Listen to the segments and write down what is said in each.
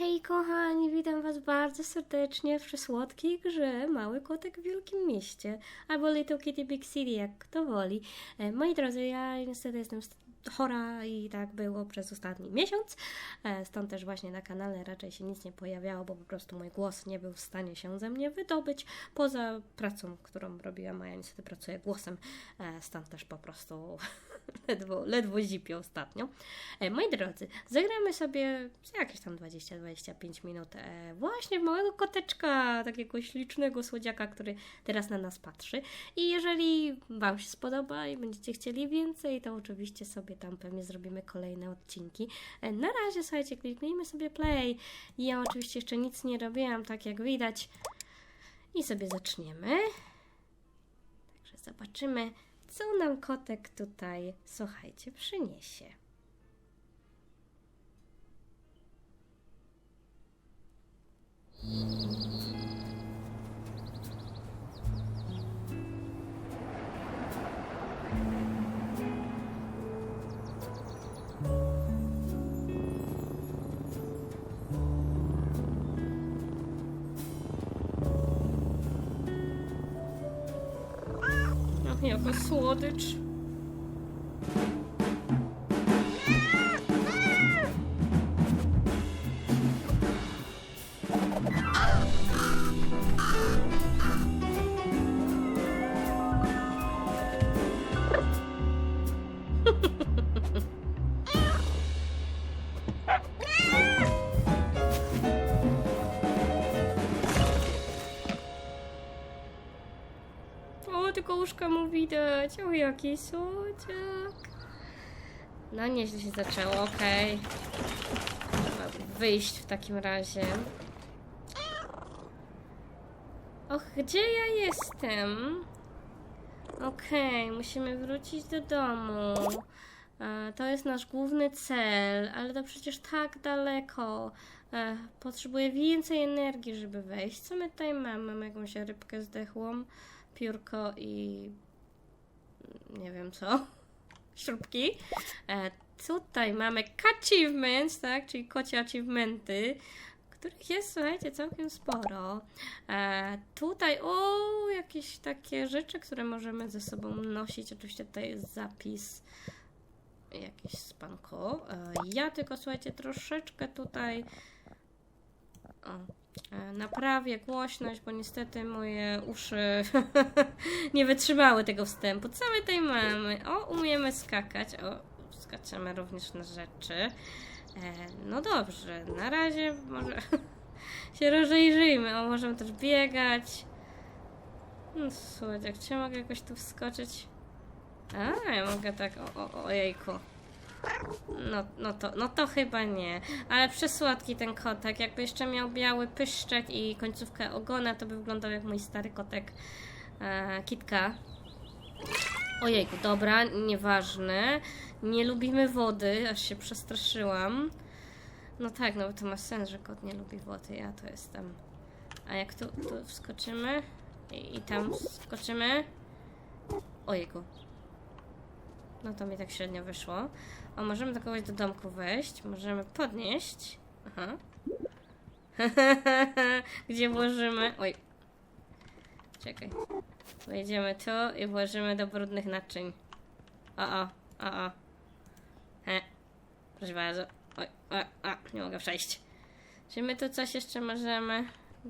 Hej kochani, witam was bardzo serdecznie w przysłodkiej grze Mały Kotek w Wielkim Mieście albo Little Kitty Big City, jak kto woli. E, Moi drodzy, ja niestety jestem st- chora i tak było przez ostatni miesiąc, e, stąd też właśnie na kanale raczej się nic nie pojawiało, bo po prostu mój głos nie był w stanie się ze mnie wydobyć. Poza pracą, którą robiłam, a ja niestety pracuję głosem, e, stąd też po prostu ledwo, ledwo zipię ostatnio. E, Moi drodzy, zagramy sobie jakieś tam 20-25 minut e, właśnie w małego koteczka, takiego ślicznego słodziaka, który teraz na nas patrzy. I jeżeli Wam się spodoba i będziecie chcieli więcej, to oczywiście sobie tam pewnie zrobimy kolejne odcinki. E, Na razie, słuchajcie, kliknijmy sobie play. Ja oczywiście jeszcze nic nie robiłam, tak jak widać. I sobie zaczniemy. Także zobaczymy, co nam kotek tutaj, słuchajcie, przyniesie. Ach, солодич. Mu widać. O, jaki słodziak. No, nieźle się zaczęło, okej. Trzeba wyjść w takim razie. Och, gdzie ja jestem? Okej, musimy wrócić do domu. E, To jest nasz główny cel, ale to przecież tak daleko. E, Potrzebuję więcej energii, żeby wejść. Co my tutaj mamy? Mamy jakąś rybkę zdechłą, piórko i nie wiem co. Śrubki. E, Tutaj mamy achievements, tak? Czyli kocie achievementy, których jest, słuchajcie, całkiem sporo. E, tutaj, o, jakieś takie rzeczy, które możemy ze sobą nosić. Oczywiście tutaj jest zapis jakieś spanko. E, ja tylko, słuchajcie, troszeczkę tutaj o, naprawię głośność, bo niestety moje uszy nie wytrzymały tego wstępu. My tutaj mamy? O, umiemy skakać. O, skaczemy również na rzeczy. E, no dobrze, na razie może się rozejrzyjmy. O, możemy też biegać. No słuchajcie, jak czy mogę jakoś tu wskoczyć? A, ja mogę tak, o, o, ojejku. No, no, to, no to chyba nie. Ale przesłodki ten kotek. Jakby jeszcze miał biały pyszczek i końcówkę ogona, to by wyglądał jak mój stary kotek e, Kitka. Ojejku, dobra, nieważne. Nie lubimy wody, aż się przestraszyłam. No tak, no bo to ma sens, że kot nie lubi wody, ja to jestem. A jak tu, tu wskoczymy i, i tam wskoczymy. Ojejku. No to mi tak średnio wyszło. O, możemy do kogoś do domku wejść. Możemy podnieść. Aha. Gdzie włożymy? Oj. Czekaj. Wejdziemy tu i włożymy do brudnych naczyń. O, o, o, o. He. Proszę bardzo. Oj, o, o, nie mogę przejść. Czy my tu coś jeszcze możemy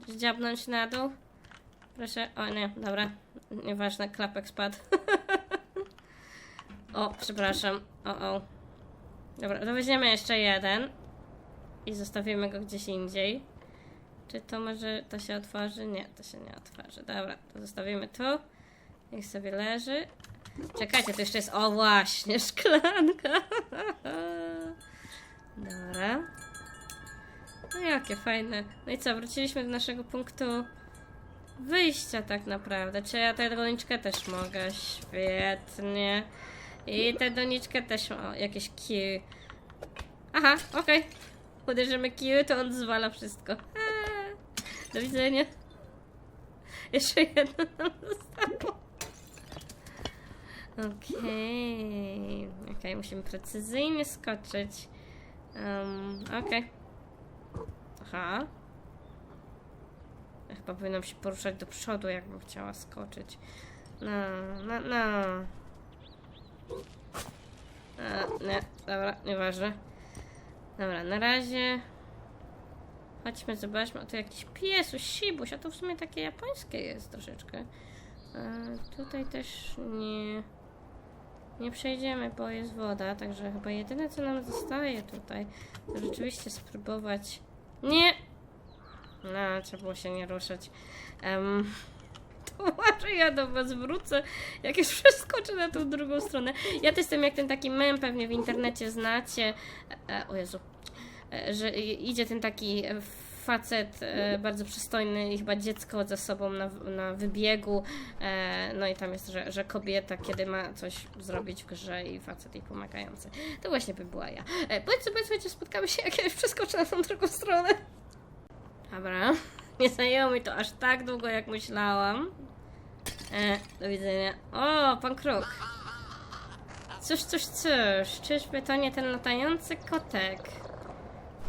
zdziabnąć na dół? Proszę, o nie, dobra. Nieważne, klapek spadł. o, przepraszam. O, o. Dobra, to weźmiemy jeszcze jeden i zostawimy go gdzieś indziej. Czy to może to się otworzy? Nie, to się nie otworzy. Dobra, to zostawimy tu. Niech sobie leży. Czekajcie, to jeszcze jest. O, właśnie, szklanka. Dobra. No jakie fajne. No i co, wróciliśmy do naszego punktu wyjścia tak naprawdę. Czy ja tę doniczkę też mogę? Świetnie. I tę doniczkę też o, jakieś Q. Aha, okej. Uderzymy Q, to on zwala wszystko. Eee, Do widzenia. Jeszcze jedno nam zostało. Okej. Okej, musimy precyzyjnie skoczyć. Um, okej. Aha. Ja chyba powinnam się poruszać do przodu, jakbym chciała skoczyć. No, no, no. A, nie, dobra, nieważne. Dobra, na razie. Chodźmy, zobaczmy. O, to jakiś pies, sibuś, a to w sumie takie japońskie jest troszeczkę. A, tutaj też nie... Nie przejdziemy, bo jest woda, także chyba jedyne co nam zostaje tutaj, to rzeczywiście spróbować... Nie! No, trzeba było się nie ruszać. Um, może ja do was wrócę, jak już przeskoczę na tą drugą stronę. Ja to jestem jak ten taki mem, pewnie w internecie znacie. E, o Jezu. E, że idzie ten taki e, facet e, bardzo przystojny i chyba dziecko ze sobą na, na wybiegu. E, no i tam jest, że, że kobieta, kiedy ma coś zrobić w grze i facet jej pomagający. To właśnie by była ja. E, bądź, słuchajcie, spotkamy się, jak ja już przeskoczę na tą drugą stronę. Dobra. Nie zajęło mi to aż tak długo, jak myślałam. E, do widzenia. O, pan Kruk. Cóż, cóż, cóż. Czyżby to nie ten latający kotek?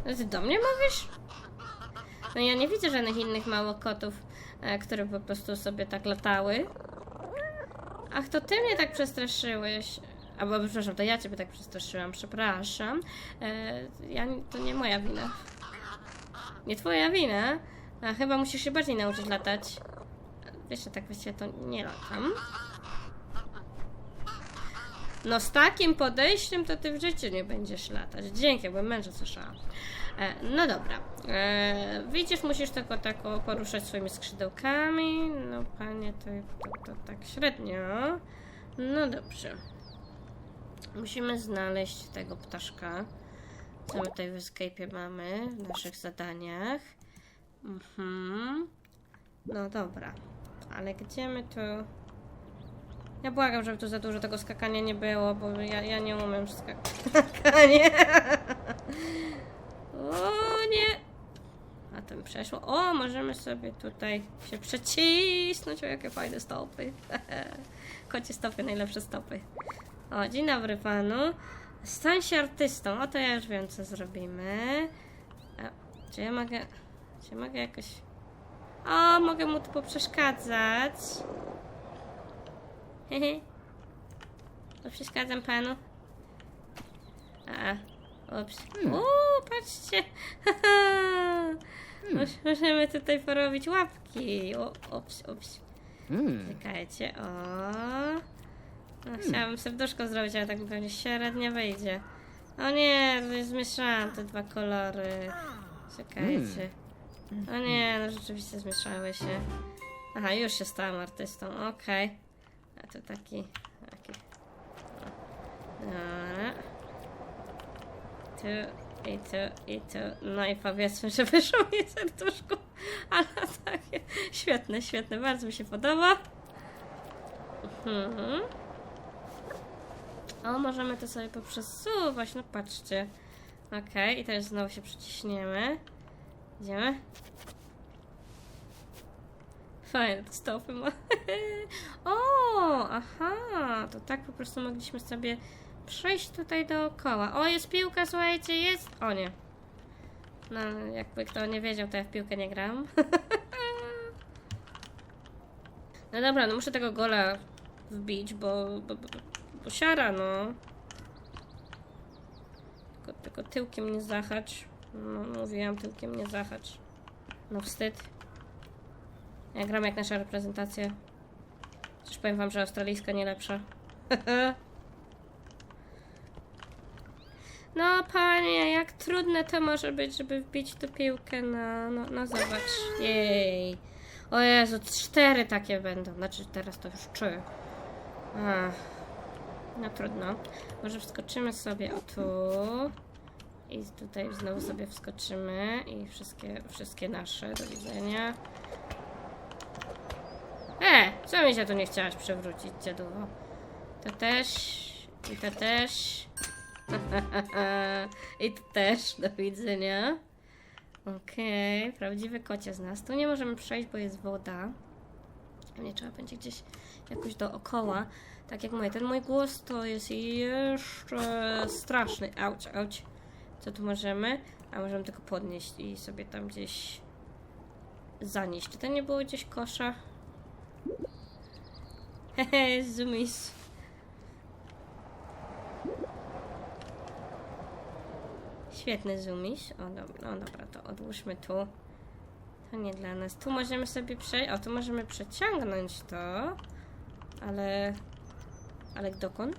Ty do mnie mówisz? No ja nie widzę żadnych innych małych kotów, e, które po prostu sobie tak latały. Ach, to ty mnie tak przestraszyłeś. Albo, przepraszam, to ja ciebie tak przestraszyłam, przepraszam. E, ja, to nie moja wina. Nie twoja wina. A chyba musisz się bardziej nauczyć latać. Że tak właściwie to nie latam. No z takim podejściem to ty w życiu nie będziesz latać. Dzięki, jakbym męża słyszała. E, no dobra. E, widzisz, musisz tylko tak poruszać swoimi skrzydełkami. No panie, to, to, to tak średnio. No dobrze. Musimy znaleźć tego ptaszka. Co my tutaj w Escape'ie mamy w naszych zadaniach. Mhm. No dobra. Ale gdzie my tu... Ja błagam, żeby tu za dużo tego skakania nie było, bo ja, ja nie umiem skakania. O nie! A ten przeszło. O, możemy sobie tutaj się przecisnąć. O, jakie fajne stopy. Kocie stopy, najlepsze stopy. O, dzień dobry panu. Stań się artystą. O, to ja już wiem, co zrobimy. Czy ja mogę... Czy mogę jakoś... O, mogę mu tu poprzeszkadzać. Hehe. To przeszkadzam panu. A, ups. Uuu, patrzcie. Mus- Możemy tutaj porobić łapki. O, ups, ups. Hmm. Czekajcie, o. No, chciałabym serduszko zrobić, ale tak mi pewnie średnio wyjdzie. O nie, zmieszałam te dwa kolory. Czekajcie. O nie, no rzeczywiście zmieszały się. Aha, już się stałam artystą, okej. A to taki... taki... Dobra. Tu i tu i tu. No i powiedzmy, że wyszło mi serduszko. Ale takie świetne, świetne, bardzo mi się podoba. Mhm. O, możemy to sobie poprzesuwać, no patrzcie. Okej, i teraz znowu się przyciśniemy. Idziemy. Fajne te stopy ma. o, aha, to tak po prostu mogliśmy sobie przejść tutaj dookoła. O, jest piłka, słuchajcie, jest. O nie. No, jakby kto nie wiedział, to ja w piłkę nie gram. no dobra, no muszę tego gola wbić, bo, bo, bo, bo siara, no. Tylko, tylko tyłkiem nie zahacz. No, mówiłam, tyłkiem nie zahacz. No wstyd. Ja gram jak nasza reprezentacja. Chociaż powiem wam, że australijska nie lepsza. No panie, jak trudne to może być, żeby wbić tu piłkę na... No, no zobacz. Jej. O Jezu, cztery takie będą. Znaczy teraz to już trzy. Ach. No trudno. Może wskoczymy sobie o tu. I tutaj znowu sobie wskoczymy. I wszystkie, wszystkie nasze. Do widzenia. E, co mi się tu nie chciałaś przewrócić, dziadowo? To też. I to też. I to też. Do widzenia. Okej, prawdziwy kocie z nas. Tu nie możemy przejść, bo jest woda. Mnie trzeba będzie gdzieś jakoś dookoła. Tak jak mówię, ten mój głos to jest jeszcze straszny. Auć, auć. Co tu możemy? A możemy tylko podnieść i sobie tam gdzieś zanieść. Czy to nie było gdzieś kosza? Hehe, zoomis. Świetny zoomiś. O, dobra, o, dobra, to odłóżmy tu. To nie dla nas. Tu możemy sobie przejść. O, tu możemy przeciągnąć to. Ale. Ale dokąd?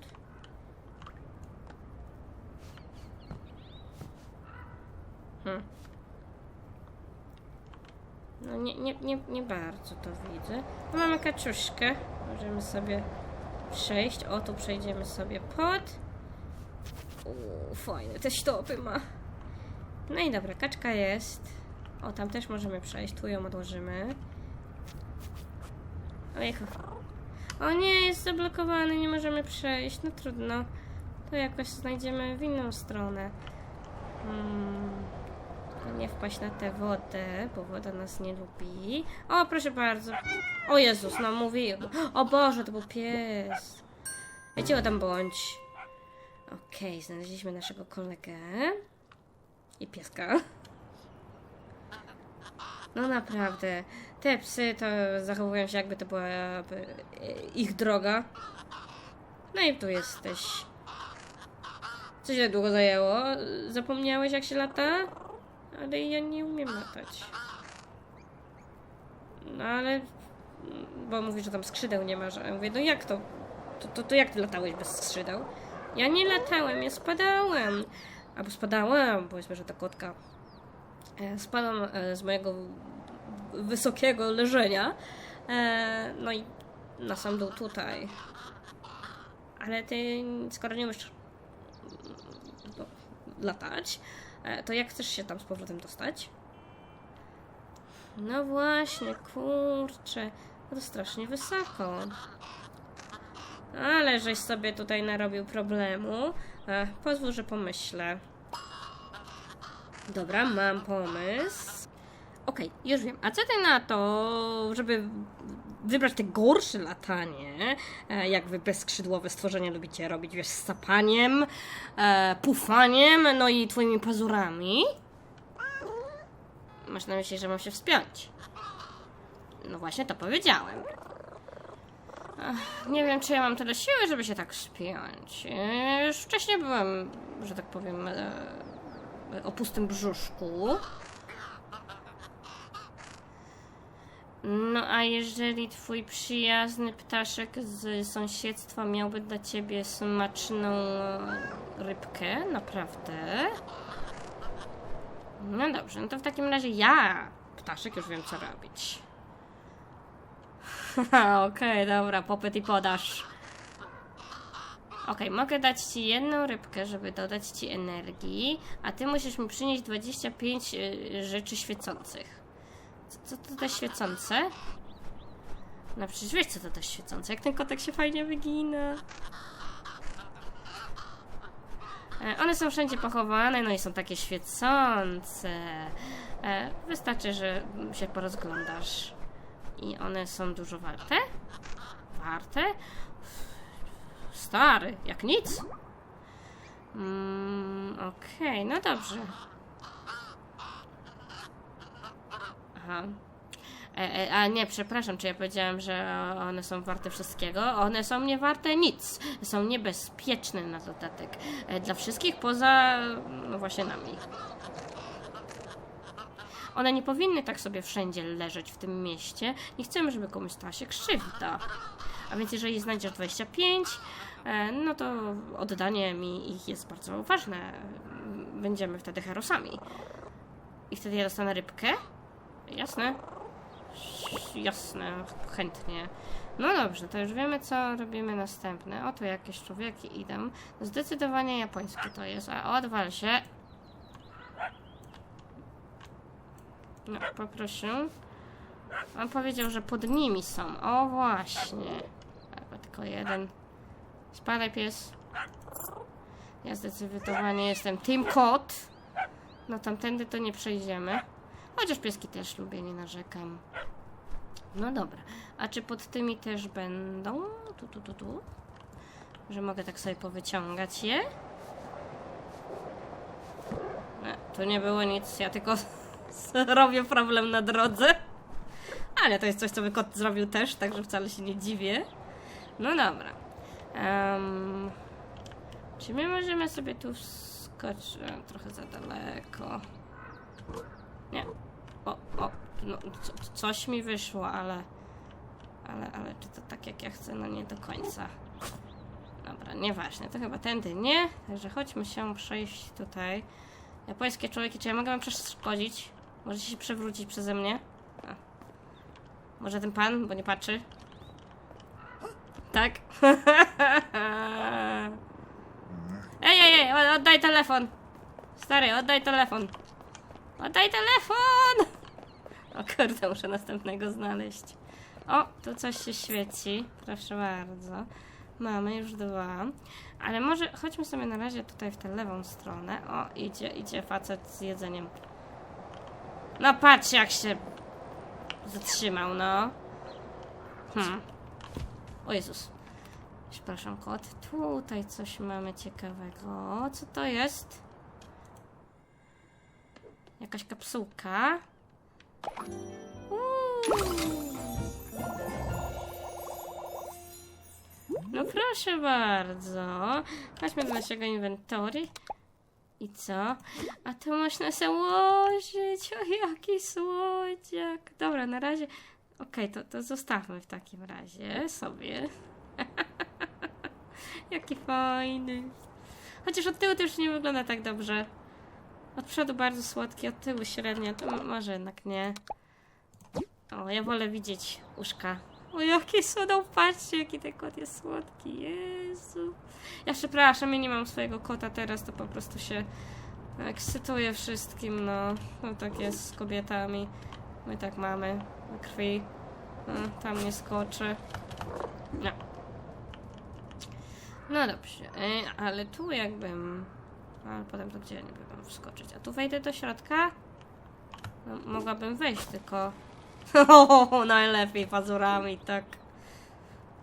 Hmm. No nie, nie, nie, bardzo to widzę. No, mamy kaczuszkę. Możemy sobie przejść. O, tu przejdziemy sobie pod. Uuu, fajne te stopy ma. No i dobra, kaczka jest. O, tam też możemy przejść. Tu ją odłożymy. Ojejku. O nie, jest zablokowany, nie możemy przejść. No trudno. To jakoś znajdziemy w inną stronę. Hmm. Nie wpaść na tę wodę, bo woda nas nie lubi. O, proszę bardzo. O Jezus, no mówił. O Boże, to był pies. Wiecie, tam bądź. Okej, znaleźliśmy naszego kolegę. I pieska. No naprawdę, te psy to zachowują się jakby to była e, ich droga. No i tu jesteś. Co się długo zajęło? Zapomniałeś jak się lata? Ale ja nie umiem latać. No ale... Bo mówisz, że tam skrzydeł nie masz. A ja mówię, no jak to? To, to? to jak ty latałeś bez skrzydeł? Ja nie latałem, ja spadałem. Albo spadałam, powiedzmy, że ta kotka. E, Spadam e, z mojego wysokiego leżenia. E, No i na sam dół tutaj. Ale ty, skoro nie umiesz no, latać, to jak chcesz się tam z powrotem dostać? No właśnie, kurczę. To strasznie wysoko. Ale żeś sobie tutaj narobił problemu. E, pozwól, że pomyślę. Dobra, mam pomysł. Okej, już wiem. A co ty na to, żeby wybrać te gorsze latanie, e, jak wy bezskrzydłowe stworzenia lubicie robić, wiesz, z sapaniem, e, pufaniem, no i twoimi pazurami? Masz na myśli, że mam się wspiąć? No właśnie to powiedziałem. Ach, nie wiem, czy ja mam tyle siły, żeby się tak spiąć. E, Już wcześniej byłem, że tak powiem, o pustym brzuszku. No a jeżeli twój przyjazny ptaszek z sąsiedztwa miałby dla ciebie smaczną e, rybkę, naprawdę? No dobrze, no to w takim razie ja, ptaszek, już wiem co robić. Okej, dobra, popyt i podaż. Okej, mogę dać ci jedną rybkę, żeby dodać ci energii, a ty musisz mi przynieść 25 y, rzeczy świecących. Co, to te świecące? No przecież wiesz, co to te świecące. Jak ten kotek się fajnie wygina. E, One są wszędzie pochowane, no i są takie świecące. E, Wystarczy, że się porozglądasz. I one są dużo warte? Warte? Stary, jak nic. Mm, Okej, no dobrze. Aha. E, e, a nie, przepraszam, czy ja powiedziałem, że one są warte wszystkiego? One są nie warte nic. Są niebezpieczne na dodatek. E, dla wszystkich poza, no właśnie nami. One nie powinny tak sobie wszędzie leżeć w tym mieście. Nie chcemy, żeby komuś stała się krzywda. A więc jeżeli znajdziesz 25, e, no to oddanie mi ich jest bardzo ważne. Będziemy wtedy herosami. I wtedy ja dostanę rybkę? Jasne. Jasne, chętnie. No dobrze, to już wiemy, co robimy następne. Oto jakieś człowieki idą. Zdecydowanie japońskie to jest, a odwal się. No, poproszę. On powiedział, że pod nimi są. O, właśnie. Albo tylko jeden. Spadaj, pies. Ja zdecydowanie jestem Team Kot. No tamtędy to nie przejdziemy. Chociaż pieski też lubię, nie narzekam. No dobra. A czy pod tymi też będą? Tu, tu, tu, tu. Że mogę tak sobie powyciągać je? Nie, tu nie było nic, ja tylko robię problem na drodze. Ale to jest coś, co by kot zrobił też, także wcale się nie dziwię. No dobra. Em, czy my możemy sobie tu wskoczyć? Trochę za daleko. No, co, coś mi wyszło, ale... Ale, ale czy to tak jak ja chcę? No nie do końca. Dobra, nieważne, to chyba tędy nie. Także chodźmy się przejść tutaj. Japońskie człowieki, czy ja mogę wam przeszkodzić? Możecie się przewrócić przeze mnie? A. Może ten pan, bo nie patrzy? Tak? ej, ej, ej, oddaj telefon! Stary, oddaj telefon! Oddaj telefon! O kurde, muszę następnego znaleźć. O, tu coś się świeci. Proszę bardzo. Mamy już dwa. Ale może chodźmy sobie na razie tutaj w tę lewą stronę. O, idzie, idzie facet z jedzeniem. No patrz jak się zatrzymał, no. Hmm. O Jezus. Przepraszam, kot. Tutaj coś mamy ciekawego. Co to jest? Jakaś kapsułka. No proszę bardzo. Chodźmy do naszego inwentory. I co? A tu można założyć. O, jaki słodziak. Dobra, na razie. Okej, to, to zostawmy w takim razie sobie. jaki fajny. Chociaż od tyłu to już nie wygląda tak dobrze. Od przodu bardzo słodki, od tyłu średnio, to może jednak nie. O, ja wolę widzieć uszka. O, jaki słodą, patrzcie, jaki ten kot jest słodki, Jezu. Ja przepraszam, ja nie mam swojego kota teraz, to po prostu się ekscytuję wszystkim, no. No tak jest z kobietami. My tak mamy, krwi. No, tam nie skoczy. No. No dobrze, e, ale tu jakbym... Ale potem to gdzie nie bym wskoczyć? A tu wejdę do środka? No, mogłabym wejść, tylko... O, najlepiej pazurami, tak.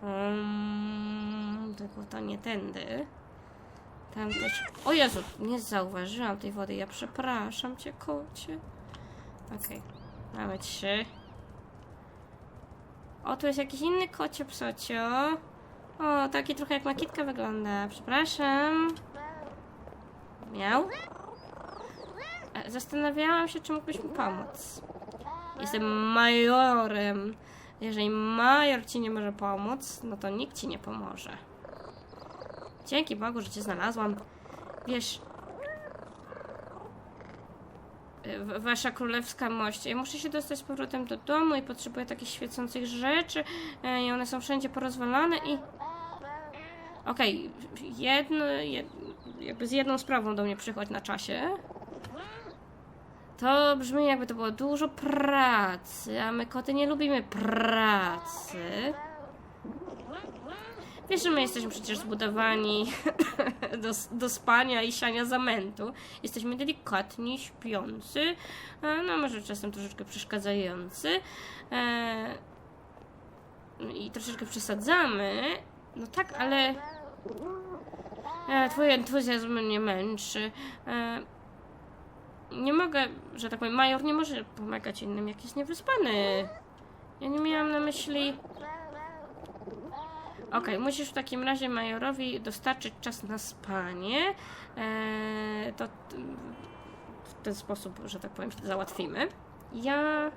Um, tylko to nie tędy. Tam też... O Jezu, nie zauważyłam tej wody. Ja przepraszam cię, kocie. Okej, mamy trzy. O, tu jest jakiś inny kocie psocio. O, taki trochę jak makitka wygląda. Przepraszam. Miał? E, Zastanawiałam się, czy mógłbyś mi pomóc. Jestem majorem. Jeżeli major ci nie może pomóc, no to nikt ci nie pomoże. Dzięki Bogu, że cię znalazłam. Wiesz, w- Wasza królewska mość. Ja muszę się dostać z powrotem do domu i potrzebuję takich świecących rzeczy e, i one są wszędzie porozwalane i... Okej, jedno, jed, jakby z jedną sprawą do mnie przychodź na czasie. To brzmi jakby to było dużo pracy, a my koty nie lubimy pracy. Wiesz, że my jesteśmy przecież zbudowani do, do spania i siania zamętu. Jesteśmy delikatni, śpiący, no może czasem troszeczkę przeszkadzający. E, I troszeczkę przesadzamy. No tak, ale e, twój entuzjazm mnie męczy. E, nie mogę, że tak powiem, major nie może pomagać innym, jak jest niewyspany. Ja nie miałam na myśli... Okej, musisz w takim razie majorowi dostarczyć czas na spanie. Eee, to w ten sposób, że tak powiem, załatwimy. Ja.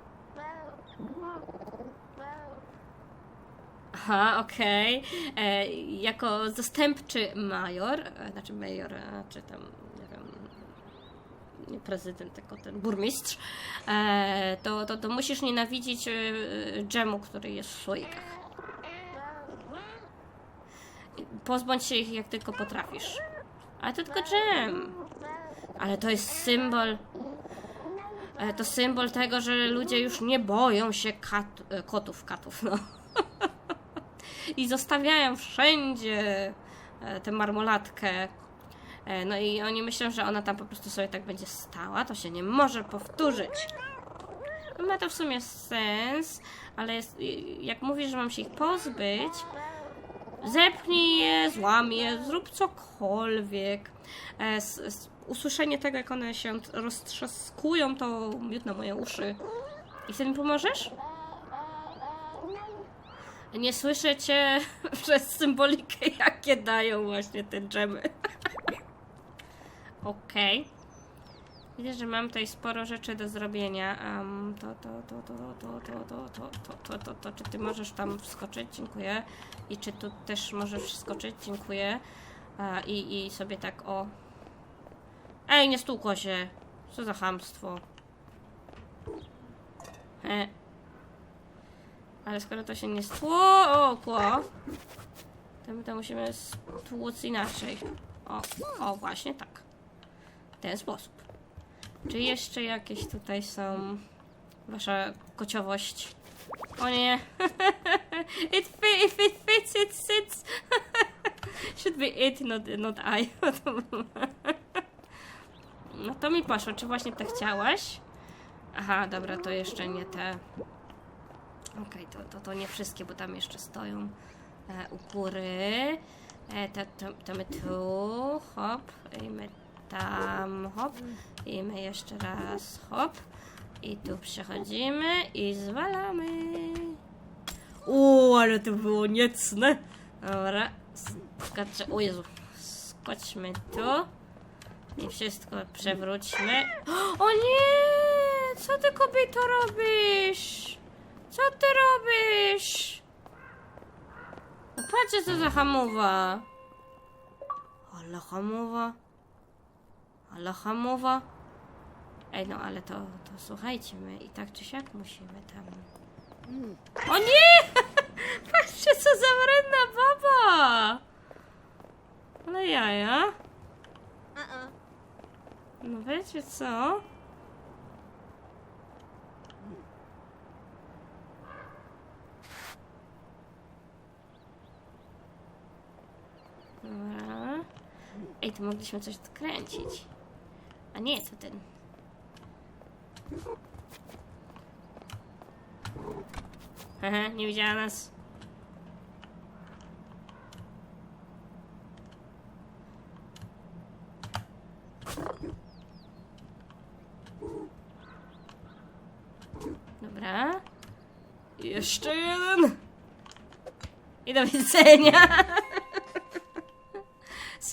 Aha, okej. E, Jako zastępczy major, e, znaczy major, e, czy tam, nie wiem, nie prezydent, tylko ten burmistrz, to, to, to musisz nienawidzić dżemu, który jest w słoikach. Pozbądź się ich jak tylko potrafisz. Ale to tylko dżem. Ale to jest symbol. To symbol tego, że ludzie już nie boją się kat, kotów, katów, no. I zostawiają wszędzie e, tę marmolatkę. E, No i oni myślą, że ona tam po prostu sobie tak będzie stała. To się nie może powtórzyć. Ma to w sumie sens, ale jest, jak mówisz, że mam się ich pozbyć, Zepnij je, złam je, zrób cokolwiek. E, usłyszenie tego, jak one się roztrzaskują, to miód na moje uszy. I wtedy mi pomożesz? Nie słyszę cię przez symbolikę, jakie dają właśnie te dżemy. Okej. Widzę, że mam tutaj sporo rzeczy do zrobienia. Um, to, to, to, to, to, to, to, to, to, to, to, to, Czy ty możesz tam wskoczyć? Dziękuję. I czy tu też możesz wskoczyć? Dziękuję. A, i, I sobie tak o... Ej, nie stukło się. Co za chamstwo. He. Ale skoro to się nie stłukło, to my to musimy stłuc inaczej. O, o, właśnie tak. W ten sposób. Czy jeszcze jakieś tutaj są wasza kociowość? O nie. it fi if it fits, it sits. Should be it, not, not I. no to mi poszło. Czy właśnie to chciałaś? Aha, dobra, to jeszcze nie te. Okej, to, to, to nie wszystkie, bo tam jeszcze stoją e, u góry. E, to, to, to my tu, hop, i my tam, hop, i my jeszcze raz, hop. I tu przechodzimy i zwalamy. O, ale to było niecne. Dobra, skaczę, o Jezu, skoczmy tu. I wszystko przewróćmy. O nie! Co ty kobieto robisz? Co ty robisz? No patrzcie co za hamowa. Ale hamowa. Ale hamowa. Ej no ale to, to słuchajcie, my i tak czy siak musimy tam... O nie! Patrzcie co za wredna baba! Ale jaja. Uh-uh. No wiecie co? Dobra. Ej, to mogliśmy coś odkręcić. A nie, to ten. Haha, nie widziała nas. Dobra. Jeszcze jeden. I do widzenia.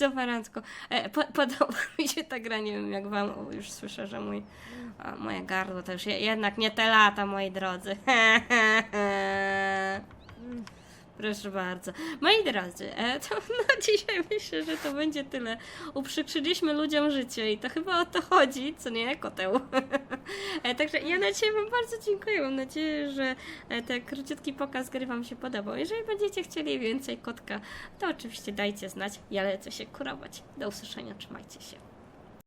Superancko. E, po, podoba mi się ta gra, nie wiem jak wam, o, już słyszę, że mój, a, moje gardło to już je, jednak nie te lata, moi drodzy. Proszę bardzo. Moi drodzy, e, to na dzisiaj myślę, że to będzie tyle. Uprzykrzyliśmy ludziom życie i to chyba o to chodzi, co nie, koteł. E, także ja na dzisiaj Wam bardzo dziękuję. Mam nadzieję, że e, ten króciutki pokaz gry Wam się podobał. Jeżeli będziecie chcieli więcej kotka, to oczywiście dajcie znać. Ja lecę się kurować. Do usłyszenia, trzymajcie się.